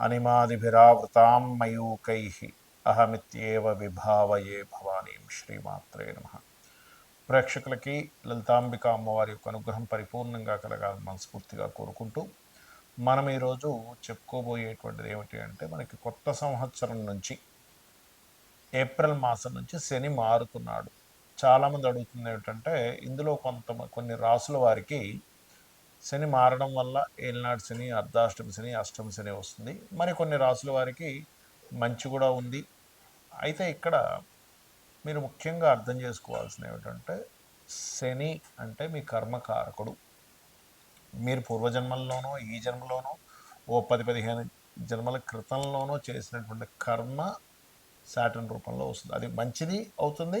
అనిమాదిభిరావృతాం మయూకై అహమిత్యేవ విభావయే భవానీం శ్రీమాత్రే నమ. ప్రేక్షకులకి లలితాంబిక అమ్మవారి యొక్క అనుగ్రహం పరిపూర్ణంగా కలగాలని మనస్ఫూర్తిగా కోరుకుంటూ మనం ఈరోజు చెప్పుకోబోయేటువంటిది ఏమిటి అంటే మనకి కొత్త సంవత్సరం నుంచి ఏప్రిల్ మాసం నుంచి శని మారుతున్నాడు. చాలామంది అడుగుతుంది ఏమిటంటే ఇందులో కొంత కొన్ని రాసుల వారికి శని మారడం వల్ల ఏలినాడు శని అర్ధాష్టమి శని అష్టమి శని వస్తుంది. మరి కొన్ని రాసుల వారికి మంచి కూడా ఉంది. అయితే ఇక్కడ మీరు ముఖ్యంగా అర్థం చేసుకోవాల్సిన ఏమిటంటే శని అంటే మీ కర్మకారకుడు. మీరు పూర్వజన్మల్లోనో ఈ జన్మలోనో ఓ పది పదిహేను జన్మల క్రితంలోనో చేసినటువంటి కర్మ శాటన్ రూపంలో వస్తుంది. అది మంచిది అవుతుంది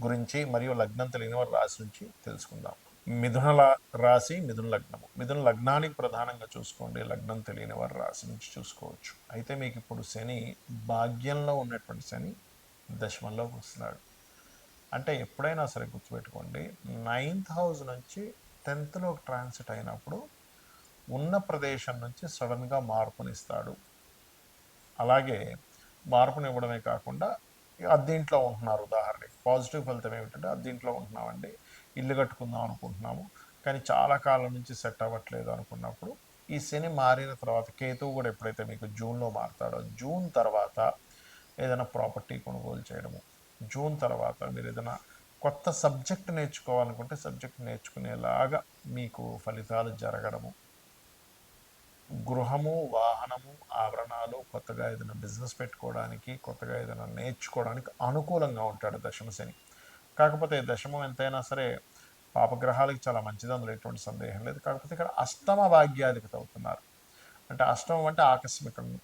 గురించి మరియు లగ్నం తెలియని వారి రాశి నుంచి తెలుసుకుందాం. మిథునల రాశి మిథున లగ్నము. మిథున లగ్నానికి ప్రధానంగా చూసుకోండి. లగ్నం తెలియని వారి రాశి నుంచి చూసుకోవచ్చు. అయితే మీకు ఇప్పుడు శని భాగ్యంలో ఉన్నటువంటి శని దశమంలోకి వస్తున్నాడు. అంటే ఎప్పుడైనా సరే గుర్తుపెట్టుకోండి నైన్త్ హౌస్ నుంచి టెన్త్లో ట్రాన్సిట్ అయినప్పుడు ఉన్న ప్రదేశం నుంచి సడన్గా మార్పునిస్తాడు. అలాగే మార్పునివ్వడమే కాకుండా అద్దీంట్లో ఉంటున్నారు. ఉదాహరణ పాజిటివ్ ఫలితం ఏమిటంటే అద్దీంట్లో ఉంటున్నామండి ఇల్లు కట్టుకుందాం అనుకుంటున్నాము కానీ చాలా కాలం నుంచి సెట్ అవ్వట్లేదు అనుకున్నప్పుడు ఈ శని మారిన తర్వాత కేతువు కూడా ఎప్పుడైతే మీకు జూన్లో మారుతాడో జూన్ తర్వాత ఏదైనా ప్రాపర్టీ కొనుగోలు చేయడము జూన్ తర్వాత మీరు ఏదైనా కొత్త సబ్జెక్ట్ నేర్చుకోవాలనుకుంటే సబ్జెక్ట్ నేర్చుకునేలాగా మీకు ఫలితాలు జరగడము గృహము వాహనము ఆభరణాలు కొత్తగా ఏదైనా బిజినెస్ పెట్టుకోవడానికి కొత్తగా ఏదైనా నేర్చుకోవడానికి అనుకూలంగా ఉంటాడు దశమశని కాకపోతే దశమం ఎంతైనా సరే పాపగ్రహాలకి చాలా మంచిది. అందులో ఎటువంటి సందేహం లేదు. కాకపోతే ఇక్కడ అష్టమ భాగ్యాధిపతి అవుతున్నారు. అంటే అష్టమం అంటే ఆకస్మికం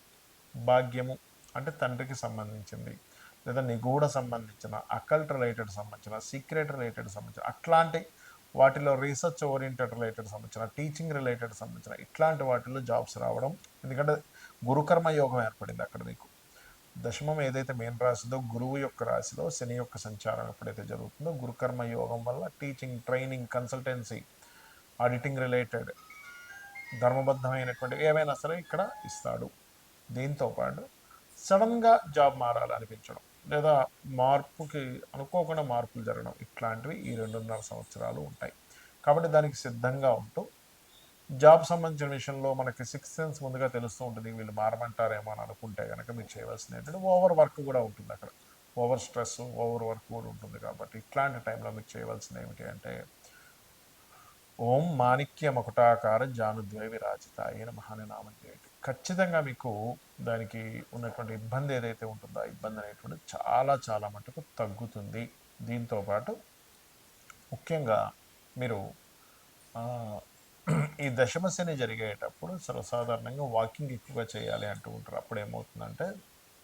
భాగ్యము అంటే తండ్రికి సంబంధించింది లేదా నిగూఢ సంబంధించిన అకల్ట్ రిలేటెడ్ సంబంధించిన సీక్రెట్ రిలేటెడ్ సంబంధించిన అట్లాంటి వాటిలో రీసెర్చ్ ఓరియంటెడ్ రిలేటెడ్ సంబంధించిన టీచింగ్ రిలేటెడ్ సంబంధించిన ఇట్లాంటి వాటిలో జాబ్స్ రావడం ఎందుకంటే గురుకర్మ యోగం ఏర్పడింది అక్కడ మీకు. దశమం ఏదైతే మెయిన్ రాశిదో గురువు యొక్క రాశిలో శని యొక్క సంచారం ఎప్పుడైతే జరుగుతుందో గురుకర్మ యోగం వల్ల teaching training consultancy auditing related ధర్మబద్ధమైనటువంటి ఏవైనా సరే ఇక్కడ ఇస్తాడు. దీంతో పాటు సడన్గా జాబ్ మారాలనిపించడం. లేదా మార్పుకి అనుకోకుండా మార్పులు జరగడం ఇట్లాంటివి ఈ రెండున్నర సంవత్సరాలు ఉంటాయి. కాబట్టి దానికి సిద్ధంగా ఉంటూ జాబ్ సంబంధించిన విషయంలో మనకి సిక్స్ సెన్స్ ముందుగా తెలుస్తూ ఉంటుంది. వీళ్ళు మారమంటారేమో అని అనుకుంటే కనుక మీరు చేయవలసింది ఏంటంటే ఓవర్ వర్క్ కూడా ఉంటుంది అక్కడ. ఓవర్ స్ట్రెస్ ఓవర్ వర్క్ కూడా ఉంటుంది కాబట్టి ఇట్లాంటి టైంలో మీరు చేయవలసింది ఏమిటి అంటే ఓం మాణిక్య మకుటాకార జానుద్వయ విరాజిత అయిన మహానినామం చేయండి. ఖచ్చితంగా మీకు దానికి ఉన్నటువంటి ఇబ్బంది ఏదైతే ఉంటుందో ఆ ఇబ్బంది అనేటువంటి చాలా చాలా మటుకు తగ్గుతుంది. దీంతో పాటు ముఖ్యంగా మీరు ఈ దశమశని జరిగేటప్పుడు సర్వసాధారణంగా వాకింగ్ ఎక్కువగా చేయాలి అంటూ ఉంటారు. అప్పుడు ఏమవుతుందంటే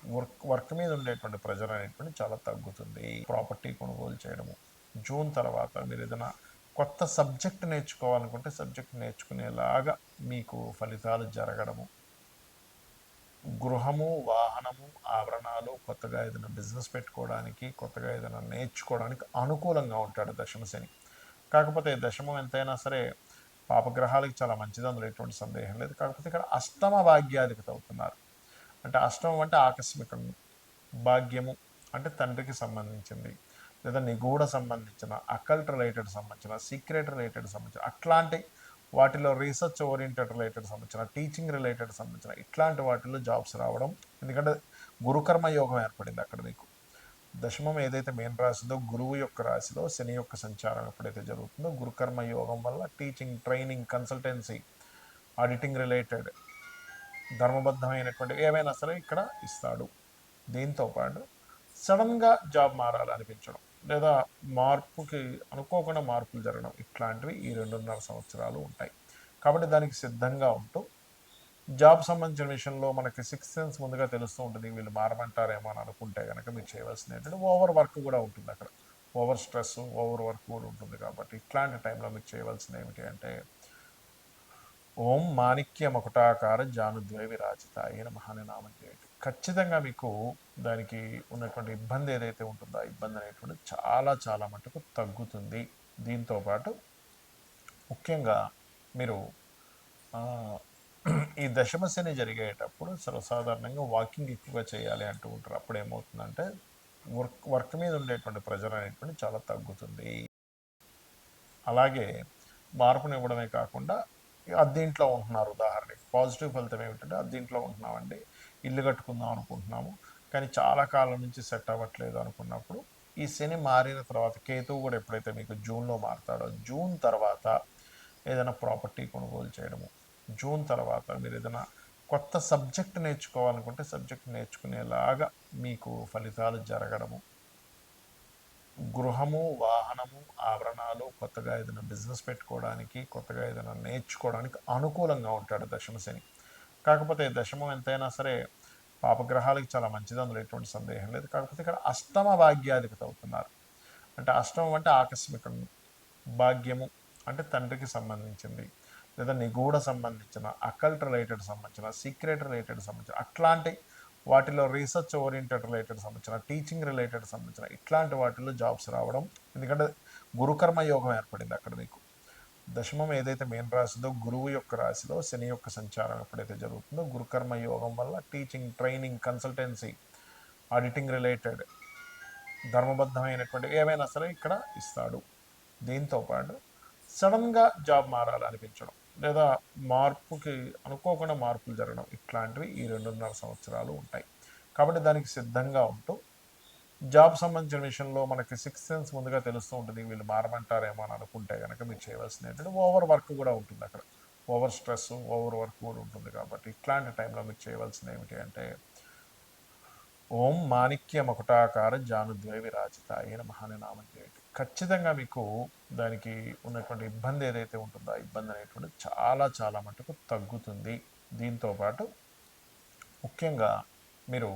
వర్క్ వర్క్ మీద ఉండేటువంటి ప్రెజర్ అనేటువంటి చాలా తగ్గుతుంది. ప్రాపర్టీ కొనుగోలు చేయడము. జూన్ తర్వాత మీరు ఏదైనా కొత్త సబ్జెక్ట్ నేర్చుకోవాలనుకుంటే సబ్జెక్ట్ నేర్చుకునేలాగా మీకు ఫలితాలు జరగడము. గృహము వాహనము ఆభరణాలు కొత్తగా ఏదైనా బిజినెస్ పెట్టుకోవడానికి కొత్తగా ఏదైనా నేర్చుకోవడానికి అనుకూలంగా ఉంటాడు దశమశని కాకపోతే దశమం ఎంతైనా సరే పాపగ్రహాలకి చాలా మంచిది అందులో ఎటువంటి సందేహం లేదు. కాకపోతే ఇక్కడ అష్టమ భాగ్యాధిపత అవుతున్నారు. అంటే అష్టమం అంటే ఆకస్మికం భాగ్యము అంటే తండ్రికి సంబంధించింది లేదా నిగూఢ సంబంధించిన అకల్ట్ రిలేటెడ్ సంబంధించిన సీక్రెట్ రిలేటెడ్ సంబంధించిన అట్లాంటి వాటిలో రీసెర్చ్ ఓరియంటెడ్ రిలేటెడ్ సంబంధించిన టీచింగ్ రిలేటెడ్ సంబంధించిన ఇట్లాంటి వాటిలో జాబ్స్ రావడం ఎందుకంటే గురుకర్మ యోగం ఏర్పడింది అక్కడ మీకు. దశమం ఏదైతే మెయిన్ రాశిదో గురువు యొక్క రాశిలో శని యొక్క సంచారం ఎప్పుడైతే జరుగుతుందో గురుకర్మ యోగం వల్ల teaching training consultancy auditing related ధర్మబద్ధమైనటువంటి ఏమైనా సరే ఇక్కడ ఇస్తాడు. దీంతో పాటు సడన్గా జాబ్ మారాలనిపించడం. లేదా మార్పుకి అనుకోకుండా మార్పులు జరగడం ఇట్లాంటివి ఈ రెండున్నర సంవత్సరాలు ఉంటాయి. కాబట్టి దానికి సిద్ధంగా ఉంటూ జాబ్ సంబంధించిన విషయంలో మనకి సిక్స్ సెన్స్ ముందుగా తెలుస్తూ ఉంటుంది వీళ్ళు మారమంటారేమో అని అనుకుంటే కనుక మీరు చేయవలసింది ఏంటంటే ఓవర్ వర్క్ కూడా ఉంటుంది అక్కడ. ఓవర్ స్ట్రెస్ ఓవర్ వర్క్ కూడా ఉంటుంది కాబట్టి ఇట్లాంటి టైంలో మీరు చేయవలసింది ఏమిటి అంటే ఓం మాణిక్య మకుటాకార జానుద్వయ విరాజిత అయిన మహానినామం చేయండి. ఖచ్చితంగా మీకు దానికి ఉన్నటువంటి ఇబ్బంది ఏదైతే ఉంటుందో ఆ ఇబ్బంది అనేటువంటి చాలా చాలా మటుకు తగ్గుతుంది. దీంతోపాటు ముఖ్యంగా మీరు ఈ దశమశని జరిగేటప్పుడు సర్వసాధారణంగా వాకింగ్ ఎక్కువగా చేయాలి అంటూ ఉంటారు. అప్పుడు ఏమవుతుందంటే వర్క్ వర్క్ మీద ఉండేటువంటి ప్రెజర్ అనేటువంటి చాలా తగ్గుతుంది. అలాగే మార్పునివ్వడమే కాకుండా అద్దీంట్లో ఉంటున్నారు ఉదాహరణకి పాజిటివ్ ఫలితం ఏమిటంటే అద్దీంట్లో ఉంటున్నామండి. ఇల్లు కట్టుకుందాం అనుకుంటున్నాము. కానీ చాలా కాలం నుంచి సెట్ అవ్వట్లేదు అనుకున్నప్పుడు ఈ శని మారిన తర్వాత కేతువు కూడా ఎప్పుడైతే మీకు జూన్లో మారుతాడో జూన్ తర్వాత ఏదైనా ప్రాపర్టీ కొనుగోలు చేయడము జూన్ తర్వాత మీరు ఏదైనా కొత్త సబ్జెక్ట్ నేర్చుకోవాలనుకుంటే సబ్జెక్ట్ నేర్చుకునేలాగా మీకు ఫలితాలు జరగడము. గృహము వాహనము ఆభరణాలు కొత్తగా ఏదైనా బిజినెస్ పెట్టుకోవడానికి కొత్తగా ఏదైనా నేర్చుకోవడానికి అనుకూలంగా ఉంటాడు దశమశని కాకపోతే దశమం ఎంతైనా సరే పాపగ్రహాలకి చాలా మంచిది అందులో ఎటువంటి సందేహం లేదు. కాకపోతే ఇక్కడ అష్టమ భాగ్యాధిపతి అవుతున్నారు. అంటే అష్టమం అంటే ఆకస్మికం భాగ్యము అంటే తండ్రికి సంబంధించింది లేదా నిగూఢ సంబంధించిన అకల్ట్ రిలేటెడ్ సంబంధించిన సీక్రెట్ రిలేటెడ్ సంబంధించిన అట్లాంటి వాటిలో రీసెర్చ్ ఓరియంటెడ్ రిలేటెడ్ సంబంధించిన టీచింగ్ రిలేటెడ్ సంబంధించిన ఇట్లాంటి వాటిల్లో జాబ్స్ రావడం ఎందుకంటే గురుకర్మ యోగం ఏర్పడింది అక్కడ మీకు. దశమం ఏదైతే మెయిన్ రాశిదో గురువు యొక్క రాశిలో శని యొక్క సంచారం ఎప్పుడైతే జరుగుతుందో గురుకర్మ యోగం వల్ల teaching training consultancy auditing related ధర్మబద్ధమైనటువంటి ఏమైనా సరే ఇక్కడ ఇస్తాడు. దీంతో పాటు సడన్గా జాబ్ మారాలనిపించడం లేదా మార్పుకి అనుకోకుండా మార్పులు జరగడం ఇట్లాంటివి ఈ రెండున్నర సంవత్సరాలు ఉంటాయి. కాబట్టి దానికి సిద్ధంగా ఉంటూ జాబ్ సంబంధించిన విషయంలో మనకి సిక్స్ సెన్స్ ముందుగా తెలుస్తూ ఉంటుంది వీళ్ళు మారమంటారేమో అని అనుకుంటే కనుక మీరు చేయవలసింది ఏంటంటే ఓవర్ వర్క్ కూడా ఉంటుంది అక్కడ. ఓవర్ స్ట్రెస్ ఓవర్ వర్క్ కూడా ఉంటుంది కాబట్టి ఇట్లాంటి టైంలో మీరు చేయవలసింది ఏమిటి అంటే ఓం మాణిక్య మకుటాకార జానుద్వయ విరాజిత అయిన మహానినామం చేయండి. ఖచ్చితంగా మీకు దానికి ఉన్నటువంటి ఇబ్బంది ఏదైతే ఉంటుందో ఆ ఇబ్బంది అనేటువంటి చాలా చాలా మటుకు తగ్గుతుంది. దీంతోపాటు ముఖ్యంగా మీరు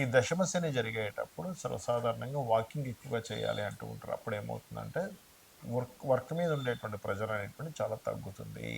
ఈ దశమశని జరిగేటప్పుడు సర్వసాధారణంగా వాకింగ్ ఎక్కువగా చేయాలి అంటూ ఉంటారు. అప్పుడు ఏమవుతుందంటే వర్క్ వర్క్ మీద ఉండేటువంటి ప్రెజర్ అనేటువంటి చాలా తగ్గుతుంది.